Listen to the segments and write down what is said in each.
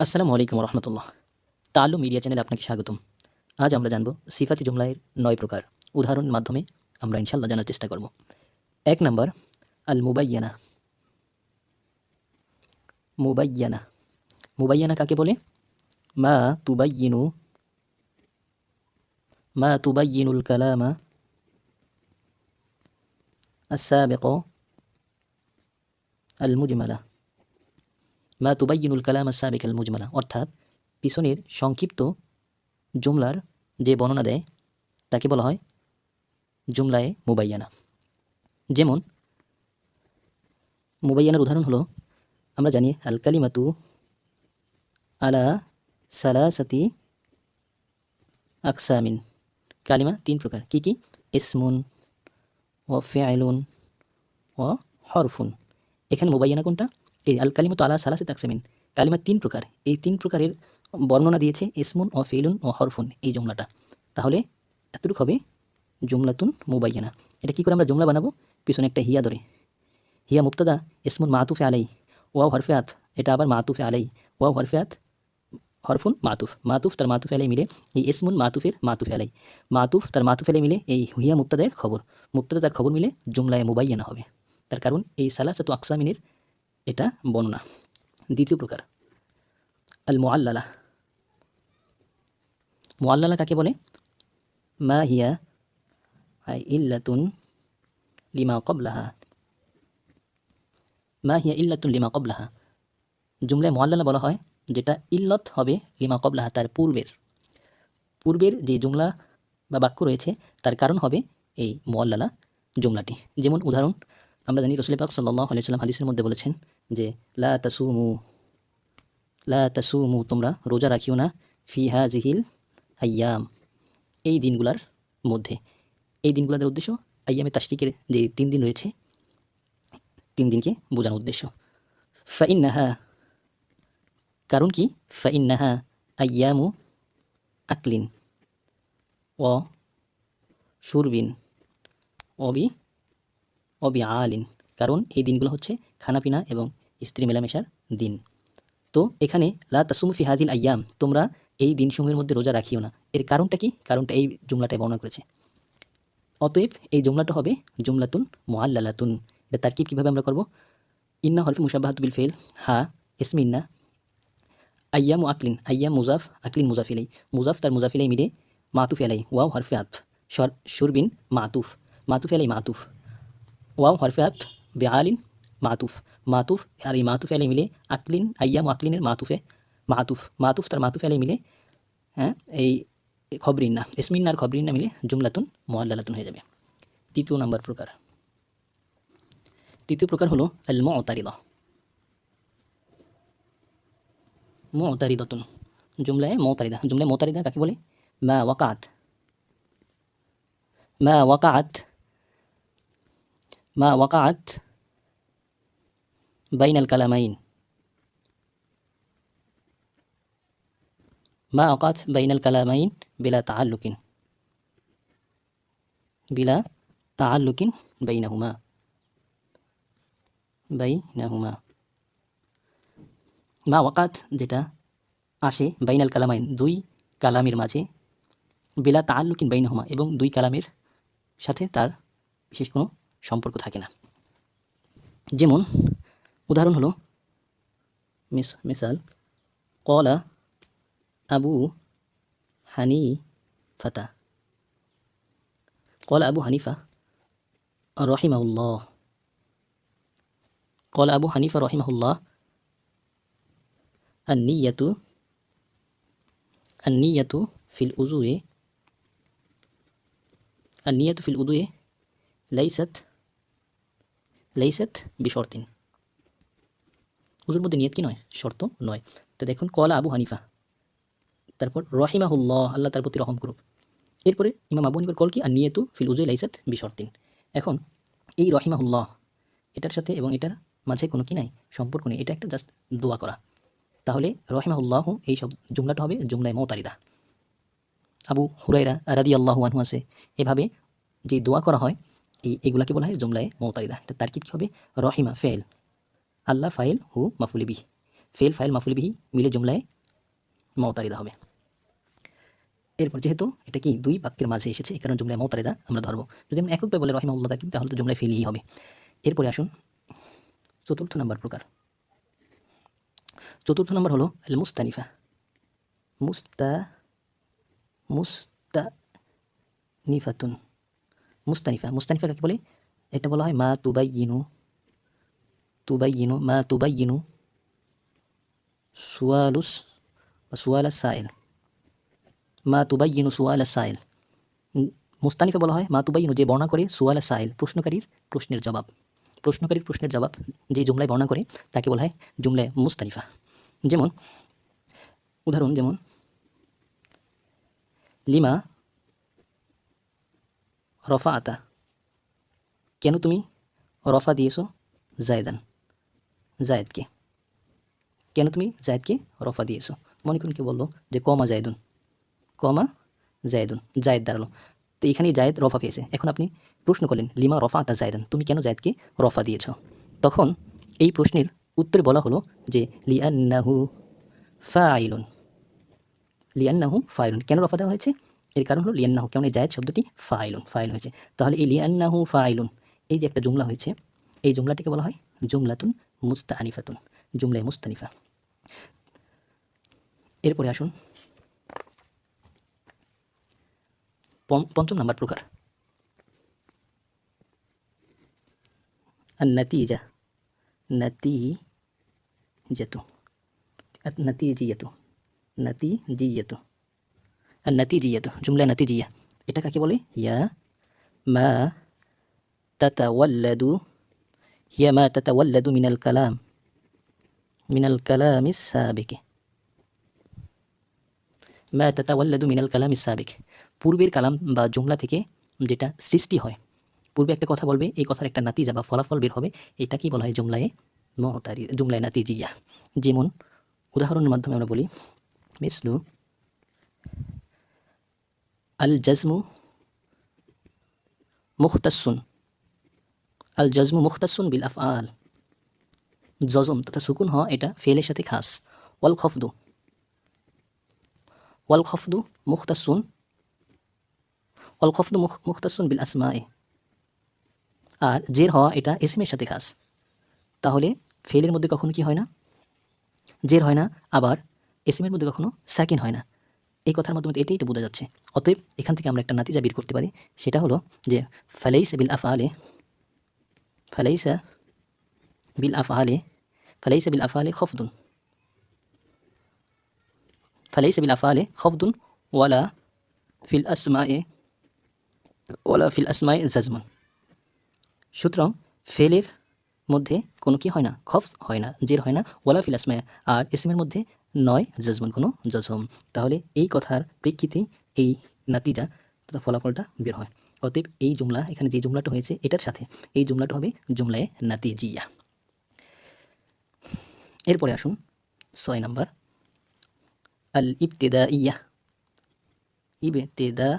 আসসালামু আলাইকুম রহমতুল্লাহ তালু মিডিয়া চ্যানেলে আপনাকে স্বাগতম আজ আমরা জানব সিফাতি জুমলায়ের নয় প্রকার উদাহরণের মাধ্যমে আমরা ইনশাল্লাহ জানার চেষ্টা করব এক নম্বর আল মুবাইয়ানা মুবাইয়ানা মুবাইয়ানা কাকে বলে মা তুবাইয়িনু মা তুবাইয়িনুল কালামা السابق المجمله মা তুবাইয়িনুল কালাম সাবিক আল মুজমালা অর্থাৎ পিছনের সংক্ষিপ্ত জুমলার যে বর্ণনা দেয়, তাকে বলা হয় জুমলায়ে মুবাইয়ানা। যেমন, মুবাইয়ানার উদাহরণ হলো, আমরা জানি আল কালিমাতু আলা সালাসাতি আকসামিন। কালিমা তিন প্রকার। কি কি? ইসমুন ও ফেআলুন ও হরফুন। এখানে মুবাইয়ানা কোনটা? এই আল কালিমাতু আলা সালাসে তাকসামিন। কালিমা তিন প্রকার। এই তিন প্রকারের বর্ণনা দিয়েছে ইসমুন ও ফেলুন ও হরফুন এই জুমলাটা। তাহলে এতটুকু হবে জুমলাতুন মুবাইয়ানা। এটা কী করে আমরা জুমলা বানাবো? পিছনে একটা হিয়া ধরে। হিয়া মুক্তাদা ইসমুন মাতুফে আলাই ওয়াও হরফেয়াত এটা আবার মাতুফে আলাই ওয়াও হরফেয়াত হরফুন মাতুফ। মাতুফ তার মাতুফে আলাই মিলে এই ইসমুন মাতুফের মাতুফে আলাই মাতুফ তার মাতুফে আলাই মিলে এই হিয়া মুক্তাদের খবর। মুক্তাদা তার খবর মিলে জুমলায় মুবাইয়ানা হবে। তার কারণ এই সালাসাতু আকসামিনের এটা বর্ণনা। দ্বিতীয় প্রকার। আল মোয়াল্লালা মোয়াল্লালা কাকে বলে? মা হিয়া ইল্লাতুন লিমা কবলাহা মা হিয়া ইল্লাতুন লিমা কবলাহা জুমলায় মোয়াল্লালা বলা হয় যেটা ইল্লত হবে লিমা কবলাহা তার পূর্বের। পূর্বের যে জুমলা বা বাক্য রয়েছে, তার কারণ হবে এই মোয়াল্লালা জুমলাটি। যেমন উদাহরণ আমরা জানি রসুল পাক সাল্লাহ আলাইসাল্লাম হাদিসের মধ্যে বলেছেন যে, লা তাসুমু, লা তোমরা রোজা রাখিও না, ফি হাজিহিল আয়াম। এই দিনগুলার মধ্যে। এই দিনগুলোর উদ্দেশ্য আয়ামে তাশরিকের যে তিন দিন রয়েছে, তিন দিনকে বোঝানোর উদ্দেশ্য। ফাইন্নাহা, কারণ কি? ফাইন ফাইন্নাহা আয়ামু আকলিন ও সুরবিন অবি অবি আলিন কারণ এই দিনগুলো হচ্ছে খানাপিনা এবং স্ত্রী মেলামেশার দিন। তো এখানে, লা তাসুমু ফি হাজিল আয়াম তোমরা এই দিনসমূহের মধ্যে রোজা রাখিও না। এর কারণটা কি? কারণটা এই জুমলাটায় বর্ণনা করেছে। অতএব এই জুমলাটা হবে জুমলাতুন মোয়াল্লালাতুন এটা তারকিব কীভাবে আমরা করব? ইন্না হরফি মুসাবাহাত বিল ফেল হা, ইসমি ইন্না আয়াম আকলিন আয়াম মুজাফ, আকলিন মুজাফিলাই। মুজাফ তার মুজাফিলাই মিলে মাতুফ আলাই ওয়াও হরফে আত। সর, সুরবিন মাতুফ মাতুফ আলাই মাতুফ। ওয়াও হরফাত বেআলিন মাতুফ মাতুফ আর এই মাতুফ আলী মিলে আকলিন আয়াম আকলিনের মাতুফে মাতুফ মাতুফ তার মাতুফ আলী মিলে হ্যাঁ এই খবরিন্না ইসমিন্নার খবরিন্না মিলে জুমলাতুন মোয়াল্লাতুন হয়ে যাবে তৃতীয় নাম্বার প্রকার তৃতীয় প্রকার হলো আল মতারিদা মতারিদাতুন জুমলায় মতারিদা জুমলায় মতারিদা কাকে বলে মা ওয়াকাত মা ওয়াকাত মা ওয়াকাত بين আল কালামাইন মা ওয়াকাত বাইন بلا تعلق. بلا تعلق بينهما. بينهما. ما وقعت মা ওয়াকাত যেটা আসে বাইনাল কালামাইন দুই কালামের মাঝে বেলা তাল্লুকিন বাইনহুমা এবং দুই কালামের সাথে তার বিশেষ কোনো সম্পর্ক থাকে না যেমন উদাহরণ হলো মিস মিসাল কলা আবু হানি ফাতা কলা আবু হানিফা রহিমাউল্লাহ قال أبو حنيفة رحمه الله النية النية في الوضوء النية في الوضوء ليست লেইসাত বিশর্তিন হুজুর মধ্যে নিয়ত কি নয়? শর্ত নয়। তো দেখুন কলা আবু হানিফা, তারপর রহিমাহুল্লাহ, আল্লাহ তার প্রতি রহম করুক। এরপরে ইমাম আবু হানিফার কল কি? আর নিয়তু ফিল উজুই লাইসাত বিশর্তিন এখন, এই রহিমাহুল্লাহ, এটার সাথে এবং এটার মাঝে কোনো কি নাই? সম্পর্ক নেই। এটা একটা জাস্ট দোয়া করা। তাহলে রহিমাহুল্লাহ এই সব জুমলাটা হবে জুমলায় মতারিদা আবু হুরাইরা রাদি আল্লাহু আনহু আছে। এভাবে যে দোয়া করা হয় এই, এগুলাকে বলা হয় জুমলায় মৌতারিদা। এটা তারকিব কী হবে? রহিমা ফেল আল্লাহ ফাইল হু মাফুলি বি ফেল ফাইল, মাফুল বিহি মিলে জুমলায় মতারিদা হবে। এরপর যেহেতু এটা কি দুই বাক্যের মাঝে এসেছে কারণে জুমলায় মতারিদা আমরা ধরবো। যদি আমরা এককভাবে বলে রহিমাউল্লাহ থাকি তাহলে তো জুমলায় ফেলই হবে। এরপরে আসুন চতুর্থ নাম্বার প্রকার। চতুর্থ নম্বর হলো মুস্তানিফা। মুস্তা মুস্তা নিফাতুন। মুস্তানিফা মুস্তানিফা কাকে বলে? এটা বলা হয় মা তুবাই ইনু তুবাইয়িনু তুবাইয়িনু, মা তুবাইয়িনু সুয়ালুস বা সুয়ালা সাইল। মা তুবাইয়িনু সুয়ালা সাইল। মুস্তানিফা বলা হয় মা তুবাই ইনু যে বর্ণনা করে সুয়ালা সাইল, প্রশ্নকারীর প্রশ্নের জবাব। প্রশ্নকারীর প্রশ্নের জবাব যে জুমলায় বর্ণনা করে তাকে বলা হয় জুমলায় মুস্তানিফা। যেমন, উদাহরণ যেমন, লিমা রফা আতা কেন তুমি রফা দিয়েছ? জায়দান। জায়দকে। কেন তুমি জায়দকে রফা দিয়েছ? মনে করুন কি বলল যে, কমা জায়দুন। কমা জায়দুন। জায়দ দাঁড়াল। তো এখানে জায়দ রফা পেয়েছে। এখন আপনি প্রশ্ন করলেন, লিমা রফা আতা জায়দান, তুমি কেন জায়দকে রফা দিয়েছ? তখন এই প্রশ্নের উত্তরে বলা হলো যে লিয়ান্নাহু ফাইলুন। লিয়ান্নাহু ফাইলুন। কেন রফা দেওয়া হয়েছে? এর কারণ হলো লিয়ান্নাহু, কেমন এই জায়দ শব্দটি ফাইলুন, ফাইল হয়েছে। তাহলে এই লিয়ান্নাহু ফাইলুন, এই যে একটা জুমলা হয়েছে, এই জুমলাটিকে বলা হয় জুমলাতুন মুস্তাহানিফাতুন জুমলায় মুস্তানিফা। এরপরে আসুন পঞ্চম নাম্বার প্রকার। নতিজা নতিজাতু নতিজিয়াতু নতিজিয়াতু নাতিজিয়া তো জুমলা নাতিজিয়া এটা কাকে বলে ইয়া মা তাতাওয়াল্লাদু হিয়া মা তাতাওয়াল্লাদু মিনাল কালাম মিনাল কালামি সাবেকে মা তাতাওয়াল্লাদু মিনাল কালামি সাবেক পূর্বের কালাম বা জুমলা থেকে যেটা সৃষ্টি হয়, পূর্বে একটা কথা বলবে, এই কথার একটা নাতিজা বা ফলাফল বের হবে, এটা কি বলা হয় জুমলায় মহতারি জুমলায় নাতিজিয়া। যেমন উদাহরণের মাধ্যমে আমরা বলি, মিসলু আল জাজমু মুখতাসুন আল জাজমু মুখতাসুন বিল আফআল। জজম তথা সুকুন হওয়া এটা ফেলের সাথে খাস। ওয়াল খফদু ওয়াল খফদু মুখতাসুন ওয়াল খফদু মুখ মুখতাসুন বিল আসমায়ে আর জের হওয়া এটা এসিমের সাথে খাস। তাহলে ফেলের মধ্যে কখনো কি হয় না? জের হয় না, আবার এসিমের মধ্যে কখনো সাকিন হয় না। এই কথার মাধ্যমে এটাই তো বোঝা যাচ্ছে। অতএব এখান থেকে আমরা একটা নাতিজা বের করতে পারি। সেটা হলো যে, ফালাইসা বিল আফআলে, ফালাইসা বিল আফআলে, ফালাইসা বিল আফআলে খফদুন। ফালাইসা বিল আফআলে খফদুন, ওয়ালা ফিল আসমায়ে, ওয়ালা ফিল আসমায়ে জাজমুন। সুতরাং ফেলের মধ্যে কোনো কি হয় না? খফ হয় না, জের হয় না, ওয়ালা ফিল আসমায়ে। আর ইসমের মধ্যে নয় জজমুন কোনো জজম তাহলে এই কথার প্রেক্ষিতেই এই নাতিজা তথা ফলাফলটা বের হয়। অতএব এই জুমলা, এখানে যে জুমলাটা হয়েছে, এটার সাথে এই জুমলাটা হবে জুমলায় নাতিজিয়া। এরপরে আসুন ছয় নাম্বার। আল ইবতেদা ইয়া ইবতেদা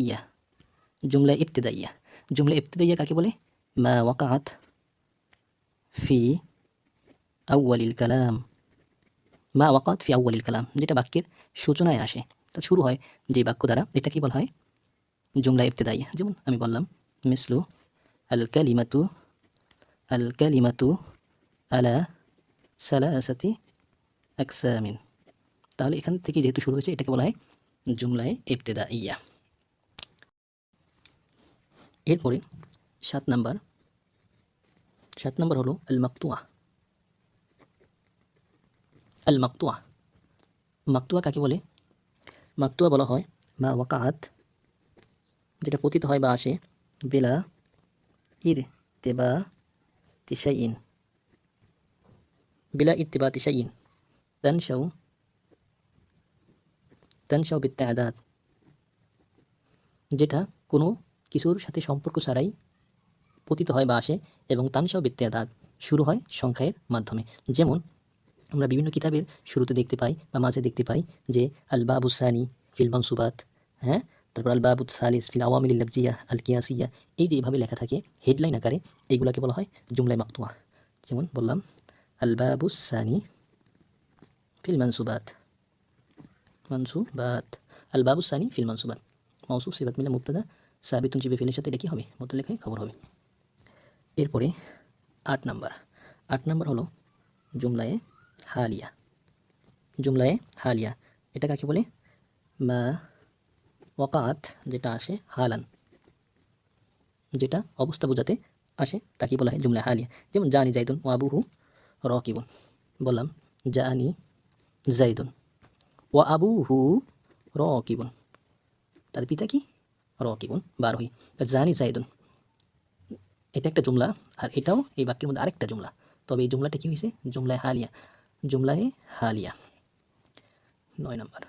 ইয়া জুমলা ইবতেদা ইয়া জুমলা ইবতেদা ইয়া কাকে বলে? মা ওয়াকাত ফি আউয়ালিল কালাম। মা ওয়াকাত ফি আউয়ালিল কালাম, যেটা বাক্যের সূচনায় আসে। তা শুরু হয় যে বাক্য দ্বারা এটা কি বলা হয় জুমলা ইবতেদাই। যেমন আমি বললাম, মিসলু আল কালিমাতু আল কালিমাতু আলা সালাসাতি আকসামিন। তাহলে এখান থেকে যেহেতু শুরু হয়েছে, এটাকে বলা হয় জুমলায় ইবতেদা ইয়া এরপরে সাত নাম্বার, সাত নম্বর হলো আল মাকতুয়া আল মাকতুয়া মাকতুয়া কাকে বলে? মাকতুয়া বলা হয় মা ওয়াকাত যেটা পতিত হয় বা আসে, বেলা ইর তেবা তিসাইন বেলা ইর ইরতেবা তিসাইন তানসাউ বিত্তা আদাত যেটা কোনো কিছুর সাথে সম্পর্ক ছাড়াই পতিত হয় বা আসে এবং তানসাও বিত্তাদাত। শুরু হয় সংখ্যায়ের মাধ্যমে। যেমন আমরা বিভিন্ন কিতাবের শুরুতে দেখতে পাই বা মাঝে দেখতে পাই যে আল বাবুসানি ফিল মানসুবাত হ্যাঁ? তারপর আল বাবুদ সালিস ফিল আওয়ামিল লাবজিয়া আল কিয়াসিয়া এই যে এইভাবে লেখা থাকে, হেডলাইন আকারে এইগুলাকে বলা হয় জুমলাই মাকতুয়া। যেমন বললাম আল বাবুসানি ফিল মানসুবাত। মানসুবাত আল বাবু সানি ফিল মানসুবাত। মৌসুফ সিবাত মিলে মুক্তাদা সাবিতুন জিবে ফিলের সাথে এটা কি হবে? মতো লেখায় খবর হবে। এরপরে আট নাম্বার। আট নাম্বার হলো জুমলায়ে হালিয়া। জুমলায়ে হালিয়া। এটা কাকে বলে? মা ওয়াকাত যেটা আসে হালান। যেটা অবস্থা বোঝাতে আসে তাকে বলা হয় জুমলা হালিয়া। যেমন জানি জাইদুন ও আবুহু রকিবুন। বললাম, জানি জাইদুন ও আবুহু রকিবুন। তার পিতা কি? রকিবুন, বারোহি। তার জানি জাইদুন। এটা একটা জুমলা আর এটাও এই বাক্যের মধ্যে আরেকটা জুমলা। তবে এই জুমলাটা কি হয়েছে? জুমলায় হালিয়া। জুমলায় হালিয়া নয় নাম্বার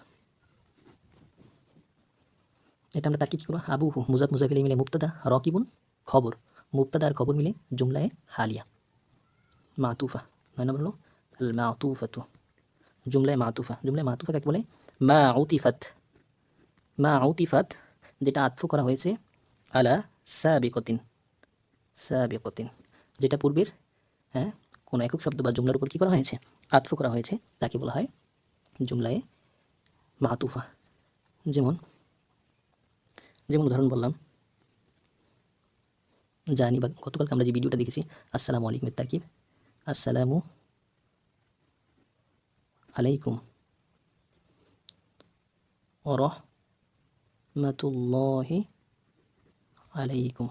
এটা আমরা তাকে কী করব আবু মুজাব মুজাফিল মিলে মুক্তাদা রকিবুন খবর মুক্তাদা আর খবর মিলে জুমলায় হালিয়া মাতুফা নয় নম্বর হলো মাতুফাতু জুমলায় মাতুফা জুমলায় মাতুফা কাকে বলে মা আউতিফাত মা আউতিফাত যেটা আতফ করা হয়েছে আলা সাবিকতিন সাবিকতিন যেটা পূর্বের হ্যাঁ কোনো একক শব্দ বা জুমলার উপর কী করা হয়েছে? আতফ করা হয়েছে, তাকে বলা হয় জুমলায় মাতুফা। যেমন যেমন উদাহরণ বললাম, জানি বা গতকালকে আমরা যে ভিডিওটা দেখেছি, আসসালামু আলাইকুম তাকিব আসসালামু আলাইকুম ওরহমাতুল্লাহি আলাইকুম।